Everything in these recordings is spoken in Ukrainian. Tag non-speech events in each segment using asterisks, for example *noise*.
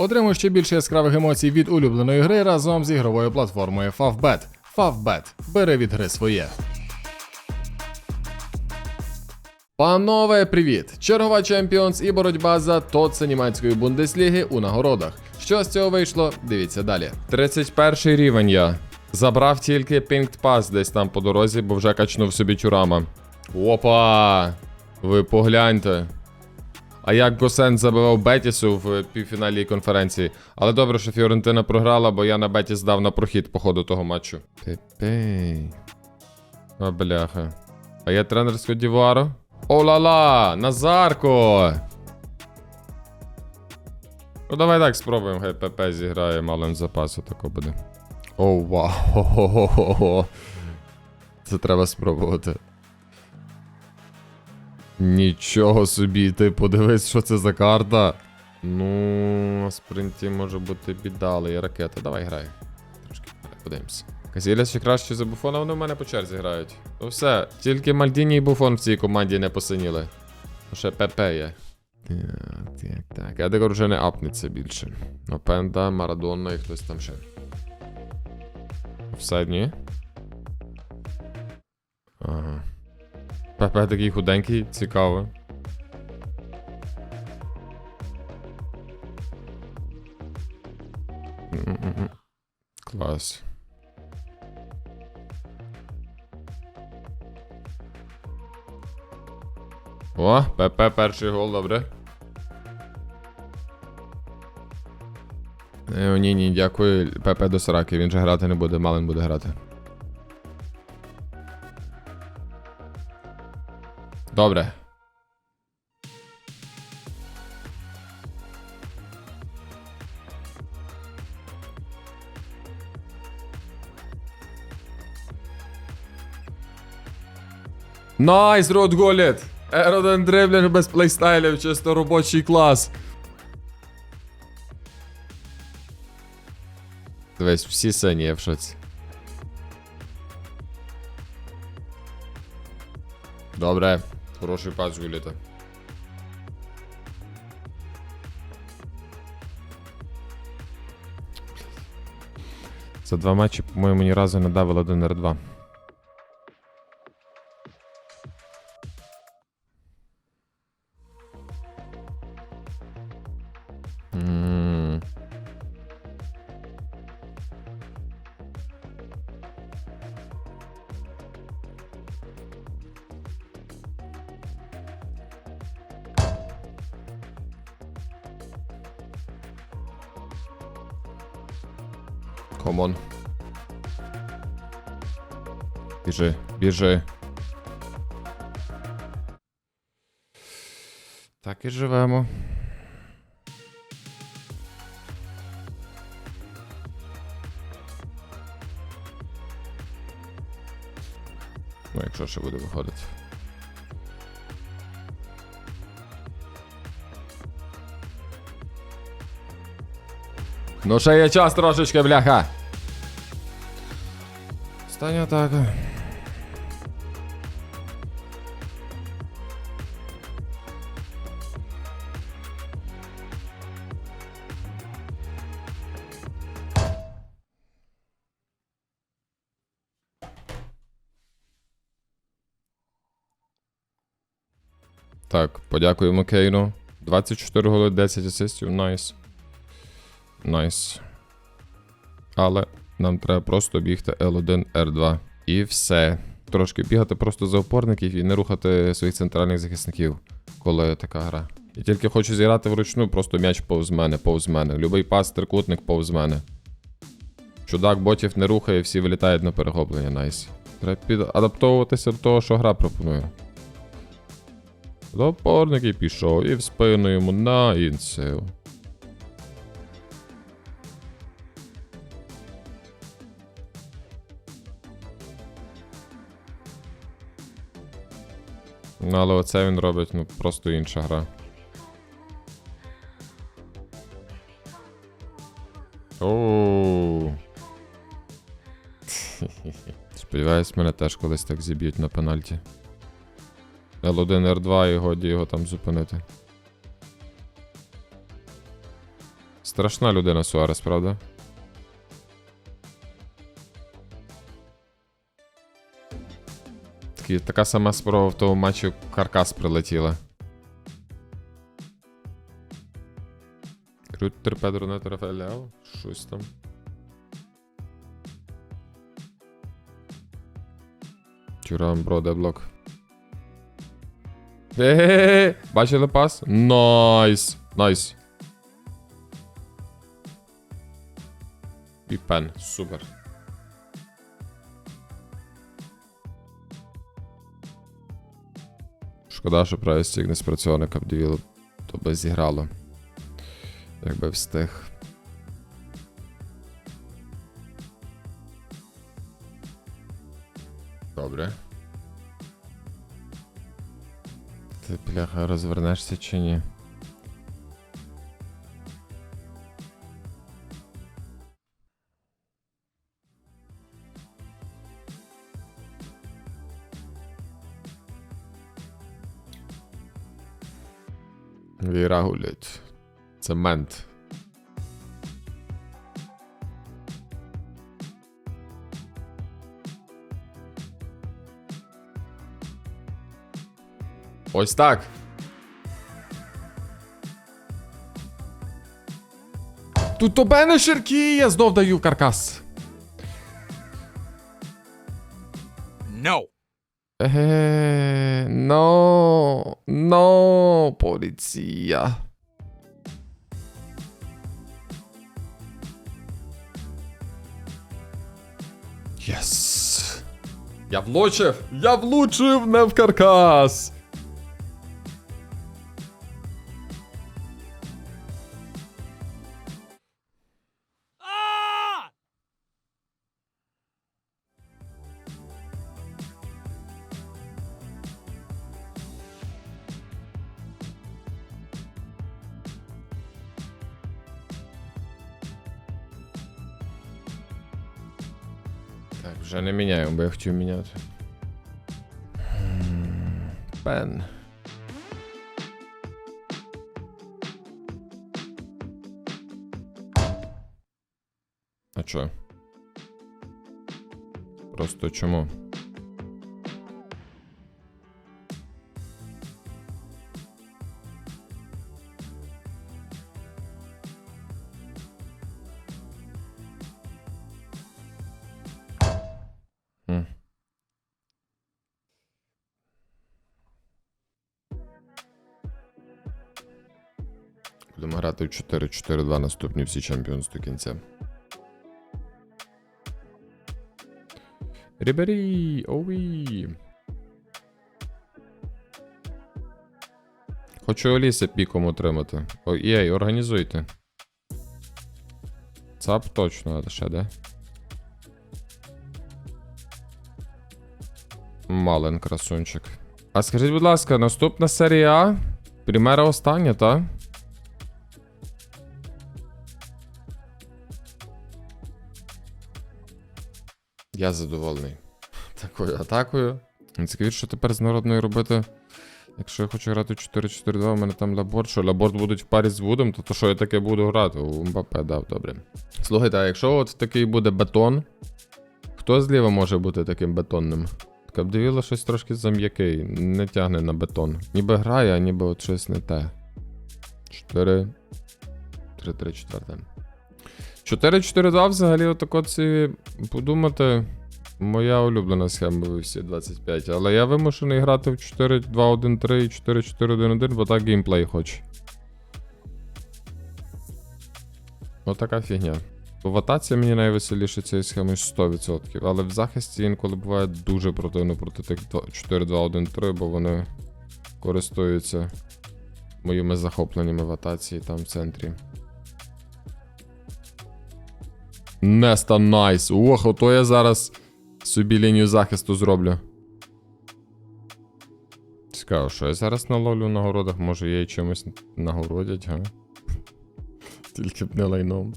Отримуй ще більше яскравих емоцій від улюбленої гри разом з ігровою платформою Favbet. Favbet. Бери від гри своє. Панове, привіт! Чергова Champions і боротьба за ТОЦ німецької бундесліги у нагородах. Що з цього вийшло? Дивіться далі. 31 рівень я. Забрав тільки Pinged Pass десь там по дорозі, бо вже качнув собі чурама. Опа! Ви погляньте. А як Госен забивав Бетісу в півфіналі конференції. Але добре, що Фіорентина програла, бо я на Бетіс дав на прохід по ходу того матчу. Пепей. А бляха. А я тренер з Кодівару? О-ла-ла! Назарко! Ну давай так спробуємо, хай ПП зіграє малим запасу, тако буде. О, вау. *laughs* Це треба спробувати. Нічого собі, ти подивись, що це за карта. Ну, на спринті може бути біда, але є ракета. Давай грай. Трошки подивимося. Казіля ще краще за буфона, вони в мене по черзі грають. Ну все, тільки Мальдіні і буфон в цій команді не посиніли. Ну, Ще ПП є. Так, так, так. Едегор вже не апнеться більше. Опенда, Марадонна і хтось там ще. Офсайд, ні? Ага. ПП такий худенький, цікаво. Клас. О, ПП перший гол, добре. Е, ні, ні, дякую. ПП до сраки, він же грати не буде, Малин буде грати. Добре. Найс, Рот Голіт! Ероден дриблінг без плейстайлів, чисто робочий клас. Дивись, всі сині, я в шоці. Добре, Хороший пас Гуліта. За два матчі, по-моєму, ні разу не давив 1 р 2 Come on. Bierze, bierze. Takie żywemo. No i proszę, będę wychodzić. Ну, ще є час трошечки, бляха. Остання атака. Так, подякуємо Кейну. 24 голи, 10 асистів, найс. Найс. Але нам треба просто бігти L1, R2. І все. Трошки бігати просто за опорників і не рухати своїх центральних захисників, коли така гра. Я тільки хочу зіграти вручну, просто м'яч повз мене, повз мене. Любий пас, трикутник повз мене. Чудак ботів не рухає, всі вилітають на перехоплення, найс. Треба підадаптовуватися до того, що гра пропонує. До опорники пішов і в спину йому на інсил. Ну, але оце він робить, ну, просто інша гра. Оу. *laughs* Сподіваюсь, мене теж колись так зіб'ють на пенальті. L1, R2 і годі його там зупинити. Страшна людина Суарес, правда? Такі, така сама спроба в тому матчі каркас прилетіла. Рютер Педро не Рафаеляо? Щось там. Тюрам, бро, де блок. Е-е-е! Бачили пас? Найс! Найс. І пен. Супер. Шкода, що прайстік не спрацьовано капдівіл, то би зіграло. Якби встиг. Добре. Ти, бляха, розвернешся чи ні? Віра гулять. Цемент. Ось так. Тут то ширкі, я знов даю каркас. No. Е, но, но, поліція. Єс. Я влучив! Я влучив не в каркас! Так, вже не міняємо, бо я хотів міняти. Пен. А чо? Просто чому? Будемо грати в 4-4-2 наступні всі чемпіонс до кінця. Рібері, оуі. Хочу Оліси піком отримати. Ой, організуйте. Цап точно, ще де? Мален красунчик. А скажіть, будь ласка, наступна серія? Примера остання, та? Я задоволений. Такою атакою. Цікавіше, що тепер з народною робити. Якщо я хочу грати 4-4-2, у мене там лаборд. Що лаборд будуть в парі з Вудом, то, то що я таке буду грати? У Мбапе дав, добре. Слухайте, а якщо от такий буде бетон, хто зліва може бути таким бетонним? Кабдевіло щось трошки зам'який, не тягне на бетон. Ніби грає, а ніби от щось не те. 4. 3-3, 4. 4-4-2 взагалі отако ці подумати. Моя улюблена схема ви всі 25. Але я вимушений грати в 4-2-1-3 і 4-4-1-1, бо так геймплей хоче. Отака фігня. В атаці мені найвеселіше цією схемою 100%, але в захисті інколи буває дуже противно проти тих 4-2-1-3, бо вони користуються моїми захопленнями в атаці там в центрі. Неста найс. Ох, ото я зараз собі лінію захисту зроблю. Цікаво, що я зараз наловлю в нагородах, може її чимось нагородять, га? *laughs* Тільки б не лайном.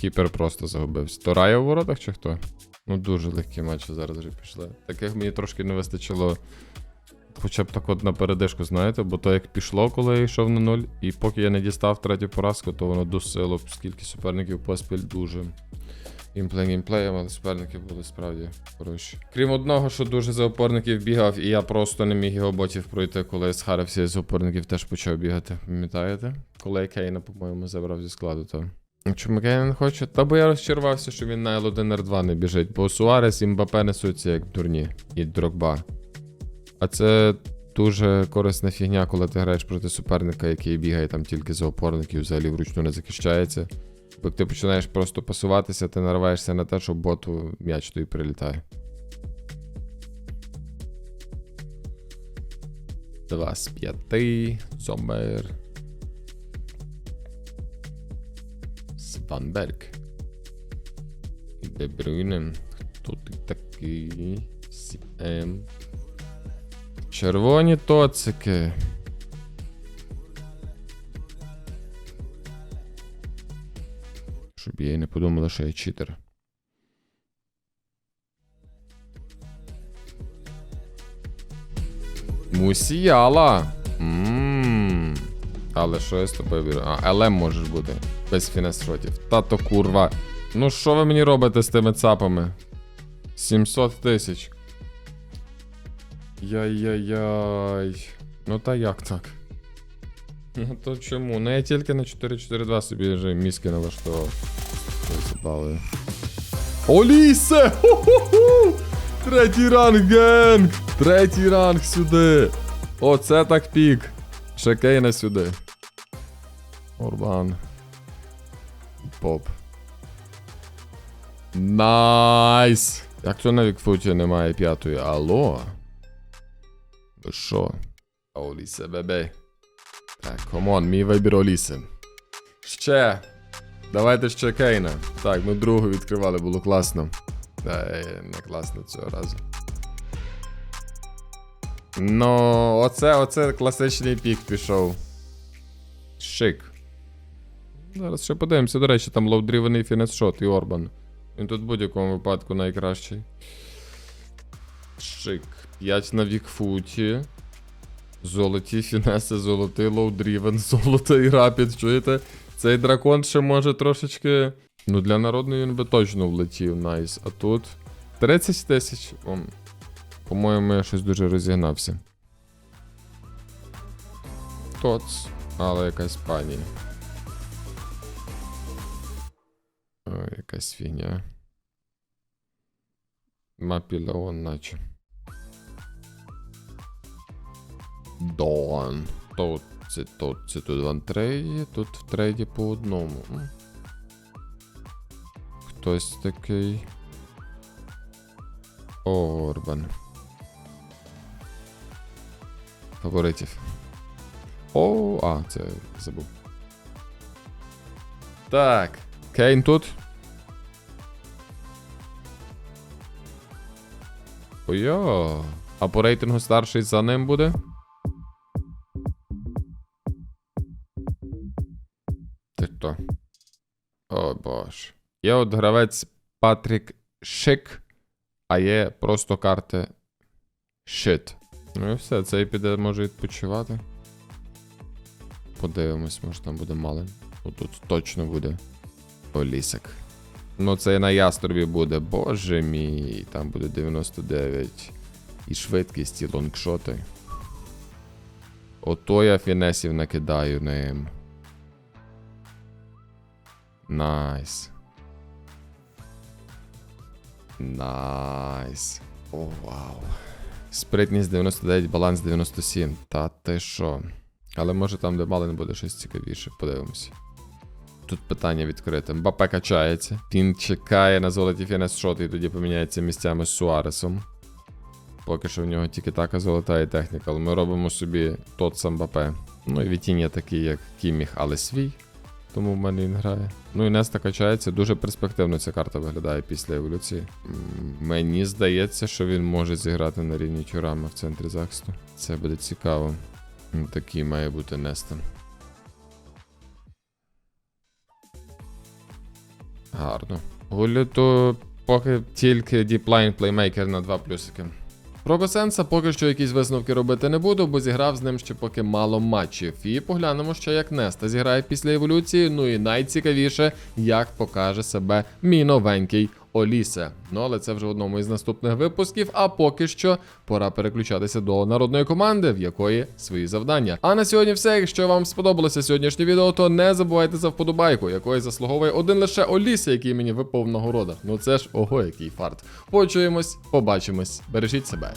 Кіпер просто загубився. То Рая у воротах чи хто? Ну дуже легкі матчі зараз вже пішли. Таких мені трошки не вистачило хоча б так от на передишку, знаєте, бо то як пішло, коли я йшов на нуль, і поки я не дістав третю поразку, то воно досило, скільки суперників поспіль дуже. Геймплей геймплеєм, але суперники були справді хороші. Крім одного, що дуже за опорників бігав, і я просто не міг його ботів пройти, коли схарився з опорників теж почав бігати. Пам'ятаєте? Коли я Кейна, по-моєму, забрав зі складу, то. Чому Кейна не хоче? Та бо я розчарувався, що він на L1 R2 не біжить, бо Суарес і Мбапе несуться як дурні, і Дрогба. А це дуже корисна фігня, коли ти граєш проти суперника, який бігає там тільки за опорників, взагалі вручну не захищається. Бо як ти починаєш просто пасуватися, ти нариваєшся на те, що боту м'яч тобі прилітає. Два з п'яти. Зомер. Сванберг. Де Брюйне. Хто ти такий? Сім. Червоні тоцики. Щоб я і не подумала, що я читер. Мусіяла. Ммм. Але що я з тобою беру? А, ЛМ можеш бути. Без фінес-шотів. Тато курва. Ну що ви мені робите з тими цапами? 700 тисяч. Яй-яй-яй. Ну та як так? Ну то чому? Ну я тільки на 4-4-2 собі вже мізки налаштував. Забавою. Олісе! Ху-ху-ху! Третій ранг, генг! Третій ранг сюди! Оце так пік! Ще Кейна сюди. Орбан. Поп. Найс! Як то на Вікфуті немає п'ятої? Алло? Ви що? Олісе, бебе. Так, комон, мій вибір Оліси. Ще. Давайте ще Кейна. Так, ми другу відкривали, було класно. Та, не класно цього разу. Ну, оце, оце класичний пік пішов. Шик. Зараз ще подивимося, до речі, там лоудрівений фінес-шот і Орбан. Він тут в будь-якому випадку найкращий. Шик. 5 на вікфуті. Золоті фінеси, золотий лоудрівен, *laughs* золотий рапід. Чуєте? Цей дракон ще може трошечки. Ну, для народної він би точно влетів, найс. А тут 30 тисяч. По-моєму, я щось дуже розігнався. Тоц. Але якась пані. Ой, якась фігня. Мапілеон, наче. Дон. Тут це тут, це тут в антрейді, тут в трейді по одному. Хтось такий. Орбан. Фаворитів. О, а, це забув. Так. Кейн тут. Ой-йо. А по рейтингу старший за ним буде? О боже. Є от гравець Патрік Шик, а є просто карти Shit. Ну і все, цей піде може відпочивати. Подивимось, може там буде малин. Тут точно буде Олісик. Ну, це і на яструбі буде. Боже мій, там буде 99. І швидкість, і лонгшоти. Ото я фінесів накидаю ним. Найс. Найс. О, вау. Спритність 99, баланс 97. Та ти що? Але може там, де Малин буде щось цікавіше, подивимося. Тут питання відкрите. Мбапе качається. Він чекає на золоті фінес шоти і тоді поміняється місцями з Суаресом. Поки що в нього тільки така золота і техніка, але ми робимо собі тот сам Мбапе. Ну і Вітіння такий, як Кіміх, але свій. Тому в мене він грає. Ну і Неста качається. Дуже перспективно ця карта виглядає після еволюції. Мені здається, що він може зіграти на рівні Тюрама в центрі захисту. Це буде цікаво. Такий має бути Неста. Гарно. Гулі то поки тільки діплайн плеймейкер на 2 плюсики. Про Бесенса поки що якісь висновки робити не буду, бо зіграв з ним ще поки мало матчів. І поглянемо ще, як Неста зіграє після еволюції. Ну і найцікавіше, як покаже себе мій новенький Олісе. Ну але це вже в одному із наступних випусків. А поки що пора переключатися до народної команди, в якої свої завдання. А на сьогодні все. Якщо вам сподобалося сьогоднішнє відео, то не забувайте за вподобайку, якої заслуговує один лише Оліса, який мені випав нагорода. Ну це ж ого, який фарт. Почуємось, побачимось, бережіть себе.